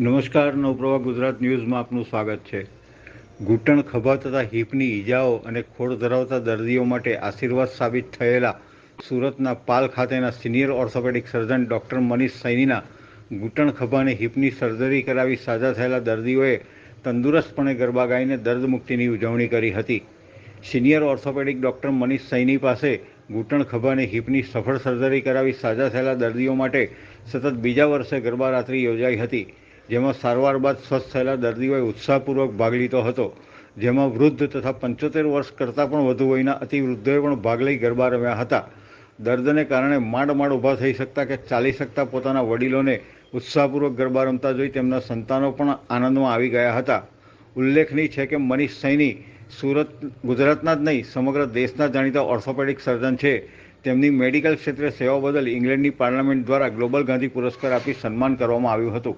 નમસ્કાર નવપ્રભા ગુજરાત ન્યૂઝમાં આપનું સ્વાગત છે. ઘૂંટણ ખભા તથા હિપની ઈજાઓ અને ખોડ ધરાવતા દર્દીઓ માટે આશીર્વાદ સાબિત થયેલા સુરતના પાલ ખાતેના senior orthopaedic surgeon doctor Manish સૈનીના ઘૂંટણ ખભા અને હિપની સર્જરી કરાવી સાજા થયેલા દર્દીઓએ તંદુરસ્તપણે ગરબા ગાઈને દર્દ મુક્તિની ઉજવણી કરી હતી. Senior orthopaedic doctor Manish Saini પાસે ઘૂંટણ ખભા અને હિપની સફળ સર્જરી કરાવી સાજા થયેલા દર્દીઓ માટે સતત બીજા વર્ષે ગરબા રાત્રિ યોજાઈ હતી. જેમાં સારવાર બાદ સ્વસ્થ થયેલા દર્દીઓએ ઉત્સાહપૂર્વક ભાગ લીધો હતો. જેમાં વૃદ્ધ તથા પંચોતેર વર્ષ કરતાં પણ વધુ વયના અતિવૃદ્ધોએ પણ ભાગ લઈ ગરબા રમ્યા હતા. દર્દને કારણે માંડ માંડ ઊભા થઈ શકતા કે ચાલી શકતા પોતાના વડીલોને ઉત્સાહપૂર્વક ગરબા રમતા જોઈ તેમના સંતાનો પણ આનંદમાં આવી ગયા હતા. ઉલ્લેખનીય છે કે મનીષ સૈની સુરત, ગુજરાતના જ નહીં, સમગ્ર દેશના જાણીતા ઓર્થોપેડિક સર્જન છે. તેમની મેડિકલ ક્ષેત્રે સેવા બદલ ઇંગ્લેન્ડની પાર્લામેન્ટ દ્વારા ગ્લોબલ ગાંધી પુરસ્કાર આપી સન્માન કરવામાં આવ્યું હતું.